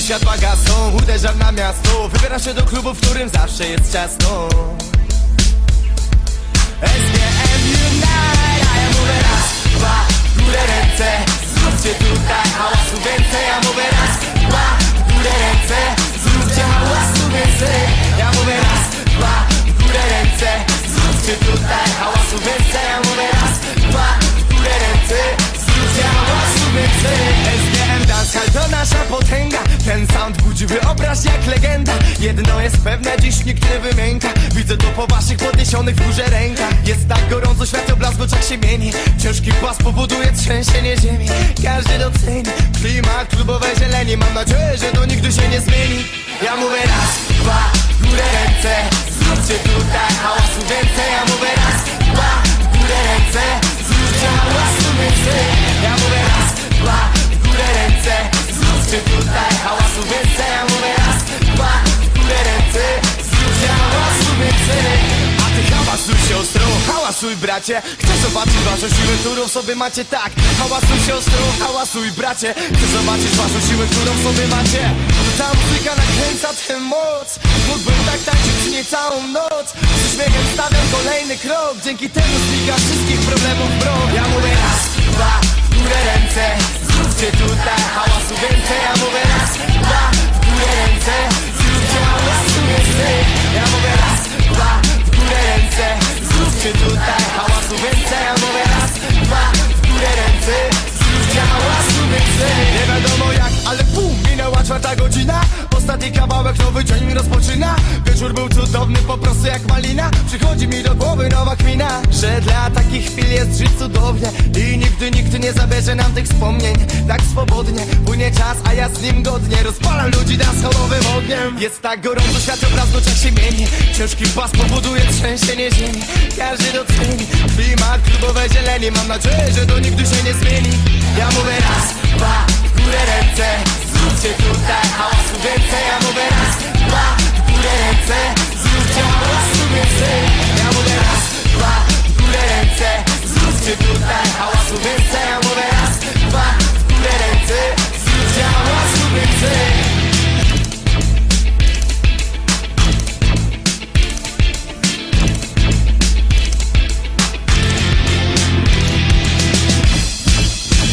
Gdy światła gasną, uderzam na miasto Wybieram się do klubu, w którym zawsze jest ciasno Ten sound budzi wyobraź jak legenda. Jedno jest pewne, dziś nikt nie wymięka. Widzę to po waszych podniesionych w górze rękach. Jest tak gorąco, światłoblask w oczach się mieni. Ciężki pas powoduje trzęsienie ziemi. Każdy doceni klimat klubowej zieleni. Mam nadzieję, że to nigdy się nie zmieni. Ja mówię raz, dwa, w górę ręce. Zróbcie tutaj hałasu Ja mówię raz, dwa, górę ręce Zróbcie hałasu więcej A ty hałasuj siostro, hałasuj bracie. Chcę zobaczyć waszą siłę, którą sobie macie tak. Hałasuj siostro, hałasuj bracie. Chcę zobaczyć waszą siłę, którą sobie macie. Ta muzyka nakręca tę moc. Mógłbym tak tańczyć nie całą noc. Z stawiam kolejny krok. Dzięki temu znika wszystkich problemów bro Ja mówię raz, dwa, górę ręce. Zróbcie tutaj hałasu więcej Ja mówię Zróbcie tutaj hałasu więcej? Ja mówię raz, dwa, w górę ręce? Zróbcie hałasu więcej. Nie wiadomo jak, ale bum, minęła czwarta godzina. Ostatni kawałek, nowy dzień rozpoczyna. Wieczór był cudowny, po prostu jak malina. Przychodzi mi do głowy nowa kmina Że dla takich nigdy, nigdy nie zabierze nam tych wspomnień Tak swobodnie, płynie czas, a ja z nim godnie. Rozpalam ludzi danceholowym ogniem. Jest tak gorąco, świat obraz w oczach się mieni. Ciężki pas powoduje trzęsienie ziemi. Każdy doceni. Klimat klubowej zieleni. Mam nadzieję, że to nigdy się nie zmieni